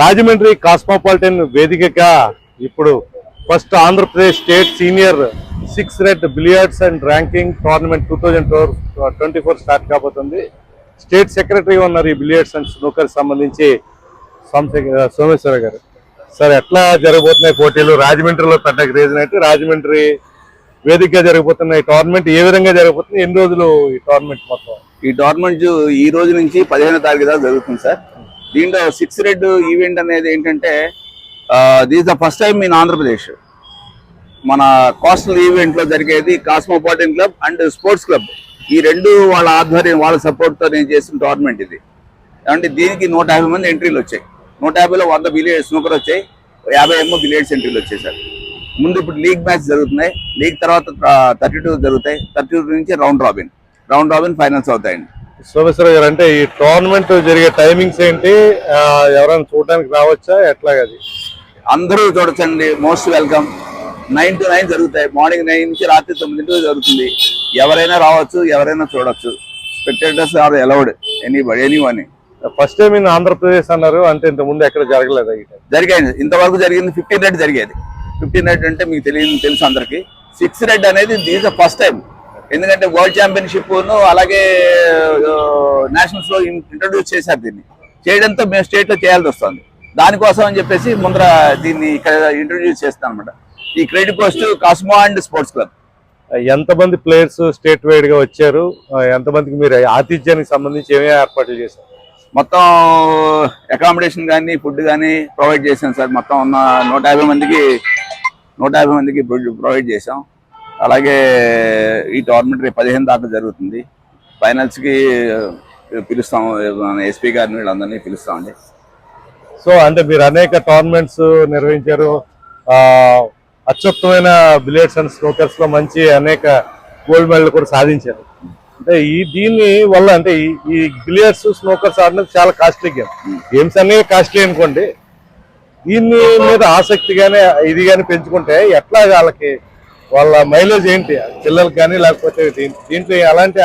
Rajahmundry cosmopolitan వేదికగా ఇప్పుడు first Andhra Pradesh state senior six red billiards and ranking tournament two thousand twenty four start కాబోతుంది. State secretary ఉన్నారు ఈ billiards and snooker సంబంధించి సోమేశ్వర గారు. Sir ఎట్లా జరగబోతున్నాయి పోటీలు? రాజమండ్రిలో పెద్ద రీజన్ అయితే రాజమండ్రి వేదికగా జరగబోతున్న ఈ టోర్నమెంట్ ఏ విధంగా జరగబోతుంది? ఎన్ని రోజులు ఈ టోర్నమెంట్ మొత్తం? ఈ టోర్నమెంట్ ఈ రోజు నుంచి పదిహేను తారీఖు దాకా జరుగుతుంది సార్. దీంట్లో సిక్స్ రెడ్ ఈవెంట్ అనేది ఏంటంటే this the first time in Andhra Pradesh మన కోస్టల్ ఈవెంట్లో జరిగేది cosmopolitan club and sports club ఈ రెండు వాళ్ళ ఆధ్వర్యం వాళ్ళ సపోర్ట్తో నేను చేసిన టోర్నమెంట్ ఇది. అంటే దీనికి నూట యాభై మంది ఎంట్రీలు వచ్చాయి. నూట యాభైలో వంద బిలియర్స్ స్నూకర్ వచ్చాయి. యాభై ఏమో బిలియర్స్ ఎంట్రీలు వచ్చాయి సార్. ముందు ఇప్పుడు లీగ్ మ్యాచ్ జరుగుతున్నాయి. లీగ్ తర్వాత థర్టీ టూ జరుగుతాయి. థర్టీ టూ నుంచి round robin round robin finals అవుతాయండి. సోమేశ్వర గారు అంటే ఈ టోర్నమెంట్ జరిగే టైమింగ్స్ ఏంటి? ఎవరైనా చూడడానికి రావచ్చా? ఎట్లాగది అది? అందరూ చూడొచ్చండి. Most welcome. Nine to nine జరుగుతాయి. మార్నింగ్ నైన్ నుంచి రాత్రి తొమ్మిది జరుగుతుంది. ఎవరైనా రావచ్చు ఎవరైనా చూడొచ్చు. Spectators are allowed any any one first time in Andhra Pradesh అన్నారు. అంటే ఇంత ముందు ఎక్కడ జరగలేదు. జరిగాయి. ఇంతవరకు జరిగింది ఫిఫ్టీన్ రెడ్ జరిగేది. ఫిఫ్టీన్ రెడ్ అంటే మీకు తెలియదు తెలుసు అందరికి. సిక్స్ రెడ్ అనేది దీస్ ఫస్ట్ టైం ఎందుకంటే వరల్డ్ ఛాంపియన్షిప్ అలాగే నేషనల్స్లో ఇంట్రడ్యూస్ చేశారు దీన్ని. చేయడంతో మేము స్టేట్లో చేయాల్సి వస్తుంది. దానికోసం అని చెప్పేసి ముందర దీన్ని ఇక్కడ ఇంట్రడ్యూస్ చేస్తాం అనమాట ఈ credit post cosmo and sports club ఎంతమంది ప్లేయర్స్ స్టేట్ వైడ్గా వచ్చారు? ఎంతమందికి మీరు ఆతిథ్యానికి సంబంధించి ఏమేమి ఏర్పాట్లు చేశారు? మొత్తం అకామిడేషన్ కానీ ఫుడ్ కానీ ప్రొవైడ్ చేసాం సార్. మొత్తం ఉన్న నూట యాభై మందికి నూట యాభై మందికి ప్రొవైడ్ చేసాం అలాగే ఈ టోర్నమెంట్ రేపు పదిహేను దాకా జరుగుతుంది. ఫైనల్స్కి పిలుస్తాం ఎస్పీ గారిని వీళ్ళందరినీ పిలుస్తామండి. సో అంటే మీరు అనేక టోర్నమెంట్స్ నిర్వహించారు. అత్యుత్తమైన బిలియర్స్ అండ్ స్నోకర్స్లో మంచి అనేక గోల్డ్ మెడల్ కూడా సాధించారు. అంటే ఈ దీని వల్ల అంటే ఈ- బిలియర్స్ స్నోకర్స్ ఆడినది చాలా కాస్ట్లీ గేమ్ గేమ్స్ అనేవి కాస్ట్లీ అనుకోండి దీని మీద ఆసక్తి కానీ ఇది కానీ పెంచుకుంటే ఎట్లా వాళ్ళకి వాళ్ళ మైలేజ్ ఏంటి? పిల్లలకి కానీ లేకపోతే దీంట్లో అలాంటి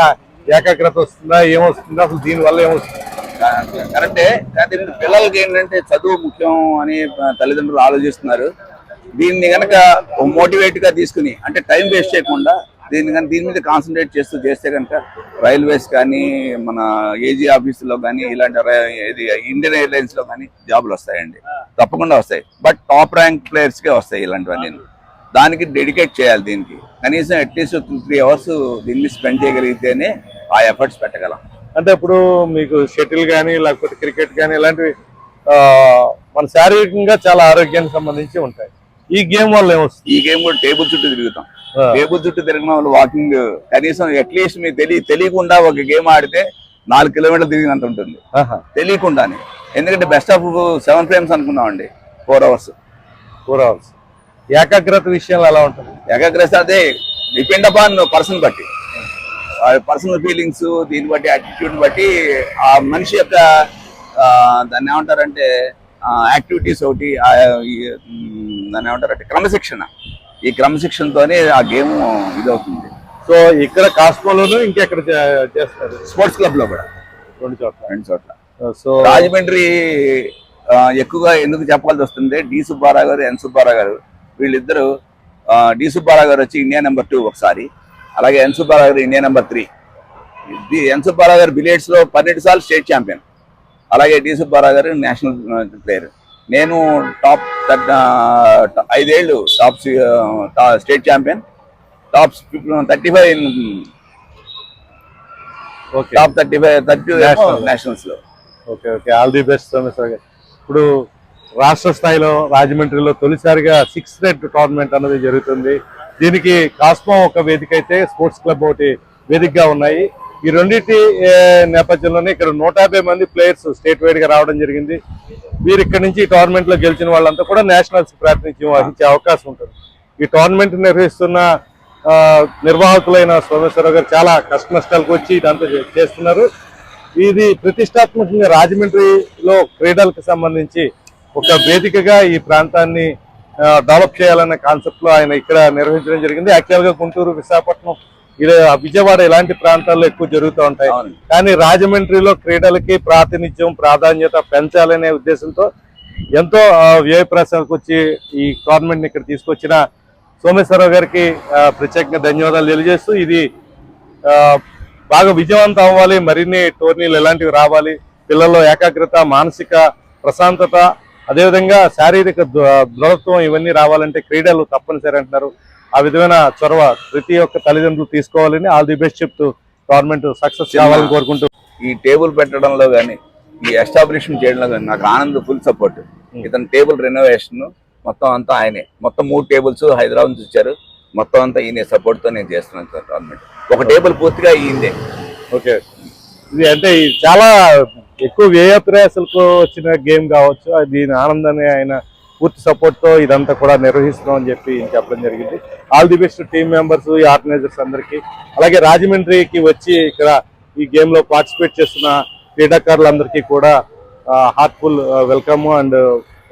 ఏకాగ్రత వస్తుందా? ఏమొస్తుందా? అసలు దీని వల్ల ఏమొస్తుంది? కరెక్టే. కానీ పిల్లలకి ఏంటంటే చదువు ముఖ్యం అని తల్లిదండ్రులు ఆలోచిస్తున్నారు. దీన్ని కనుక మోటివేట్గా తీసుకుని అంటే టైం వేస్ట్ చేయకుండా దీన్ని కానీ దీని మీద కాన్సన్ట్రేట్ చేస్తూ చేస్తే కనుక రైల్వేస్ కానీ మన ఏజీ ఆఫీసులో కానీ ఇలాంటి ఇది ఇండియన్ ఎయిర్లైన్స్లో కానీ జాబులు వస్తాయండి. తప్పకుండా వస్తాయి. బట్ టాప్ ర్యాంక్ ప్లేయర్స్కే వస్తాయి ఇలాంటివన్నీ. దానికి డెడికేట్ చేయాలి దీనికి. కనీసం అట్లీస్ట్ త్రీ అవర్స్ దీన్ని స్పెండ్ చేయగలిగితేనే ఆ ఎఫర్ట్స్ పెట్టగలం. అంటే ఇప్పుడు మీకు షటిల్ కానీ లేకపోతే క్రికెట్ కానీ ఇలాంటివి మన శారీరకంగా చాలా ఆరోగ్యానికి సంబంధించి ఉంటాయి. ఈ గేమ్ వల్ల ఏమొస్తుంది? ఈ గేమ్ కూడా టేబుల్ చుట్టూ తిరుగుతాం. టేబుల్ చుట్టూ తిరగడం వల్ల వాకింగ్ కనీసం అట్లీస్ట్ మీకు తెలియ తెలియకుండా ఒక గేమ్ ఆడితే నాలుగు కిలోమీటర్లు తిరిగినంత ఉంటుంది. తెలియకుండానే. ఎందుకంటే బెస్ట్ ఆఫ్ సెవెన్ ఫ్రేమ్స్ అనుకున్నాం అండి ఫోర్ అవర్స్ ఫోర్ అవర్స్ ఏకాగ్రత విషయంలో ఎలా ఉంటుంది? ఏకాగ్రత అదే డిపెండ్ అపాన్ పర్సన్ బట్టి. పర్సనల్ ఫీలింగ్స్ దీన్ని బట్టి యాటిట్యూడ్ బట్టి ఆ మనిషి యొక్క దాన్ని ఏమంటారంటే యాక్టివిటీస్ ఒకటి దాన్ని ఏమంటారంటే క్రమశిక్షణ. ఈ క్రమశిక్షణతోనే ఆ గేమ్ ఇదవుతుంది. సో ఇక్కడ కాస్మోలోను ఇంకెక్కడ చేస్తారు? స్పోర్ట్స్ క్లబ్లో కూడా. రెండు చోట్ల. రెండు చోట్ల. సో రాజమండ్రి ఎక్కువగా ఎందుకు చెప్పాల్సి వస్తుంది? డి సుబ్బారావు గారు ఎన్ సుబ్బారావు గారు వీళ్ళిద్దరు డి సుబ్బారావు గారు వచ్చి ఇండియా నెంబర్ టూ ఒకసారి అలాగే N Subbarao garu India number three. N Subbarao garu బిలియర్డ్స్లో పన్నెండు సార్లు స్టేట్ ఛాంపియన్. అలాగే D Subbarao garu national player. నేను టాప్ ఐదేళ్ళు top state champion. Top thirty five okay. Top thirty five thirty National. నేషనల్స్లో okay okay. All the best ఇప్పుడు రాష్ట్ర స్థాయిలో రాజమండ్రిలో తొలిసారిగా సిక్స్ రెడ్ టోర్నమెంట్ అన్నది జరుగుతుంది. దీనికి కాస్మో ఒక వేదిక అయితే స్పోర్ట్స్ క్లబ్ ఒకటి వేదికగా ఉన్నాయి. ఈ రెండింటి నేపథ్యంలోనే ఇక్కడ నూట యాభై మంది ప్లేయర్స్ స్టేట్ వైడ్గా రావడం జరిగింది. వీరు ఇక్కడ నుంచి ఈ టోర్నమెంట్లో గెలిచిన వాళ్ళంతా కూడా నేషనల్స్ ప్రాతినిధ్యం వహించే అవకాశం ఉంటుంది. ఈ టోర్నమెంట్ నిర్వహిస్తున్న నిర్వాహకులైన సోమేశ్వరరావు గారు చాలా కష్ట నష్టాలకు వచ్చి ఇదంతా చేస్తున్నారు. ఇది ప్రతిష్టాత్మకంగా రాజమండ్రిలో క్రీడలకు సంబంధించి ఒక వేదికగా ఈ ప్రాంతాన్ని డెవలప్ చేయాలనే కాన్సెప్ట్లో ఆయన ఇక్కడ నిర్వహించడం జరిగింది. యాక్చువల్గా గుంటూరు విశాఖపట్నం ఇలా విజయవాడ ఇలాంటి ప్రాంతాల్లో ఎక్కువ జరుగుతూ ఉంటాయి. కానీ రాజమండ్రిలో క్రీడలకి ప్రాతినిధ్యం ప్రాధాన్యత పెంచాలనే ఉద్దేశంతో ఎంతో వ్యయ ప్రసాదకు వచ్చి ఈ టోర్నమెంట్ ఇక్కడ తీసుకొచ్చిన సోమేశ్వరరావు గారికి ప్రత్యేకంగా ధన్యవాదాలు తెలియజేస్తూ ఇది బాగా విజయవంతం అవ్వాలి. మరిన్ని టోర్నీలు ఎలాంటివి రావాలి? పిల్లల్లో ఏకాగ్రత మానసిక ప్రశాంతత అదేవిధంగా శారీరక దృఢత్వం ఇవన్నీ రావాలంటే క్రీడలు తప్పనిసరి అంటున్నారు. ఆ విధమైన చొరవ ప్రతి ఒక్క తల్లిదండ్రులు తీసుకోవాలని ఆల్ ది బెస్ట్ చెప్తూ గవర్నమెంట్ సక్సెస్ కావాలని కోరుకుంటూ. ఈ టేబుల్ పెట్టడంలో కానీ ఈ ఎస్టాబ్లిష్మెంట్ చేయడంలో కానీ నాకు ఆనంద్ ఫుల్ సపోర్ట్. ఇతను టేబుల్ రెనోవేషన్ మొత్తం అంతా ఆయనే. మొత్తం మూడు టేబుల్స్ హైదరాబాద్ నుంచి వచ్చారు. మొత్తం అంతా ఈయన సపోర్ట్తో నేను చేస్తున్నాను సార్ టోర్నమెంట్ ఒక టేబుల్ పూర్తిగా ఈయందే ఓకే. ఇది అంటే చాలా ఎక్కువ వ్యయ ప్రయాసాలకు వచ్చిన గేమ్ కావచ్చు. దీని ఆనందాన్ని ఆయన పూర్తి సపోర్ట్తో ఇదంతా కూడా నిర్వహిస్తున్నాం అని చెప్పి చెప్పడం జరిగింది. All the best team members ఈ ఆర్గనైజర్స్ అందరికీ. అలాగే రాజమండ్రికి వచ్చి ఇక్కడ ఈ గేమ్లో పార్టిసిపేట్ చేస్తున్న క్రీడాకారులందరికీ కూడా హార్ట్ఫుల్ వెల్కమ్ అండ్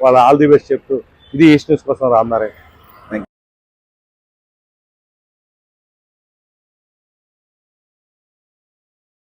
వాళ్ళ ఆల్ ది బెస్ట్ చెప్తూ ఇది ఈస్ట్ న్యూస్ కోసం రామారాయణ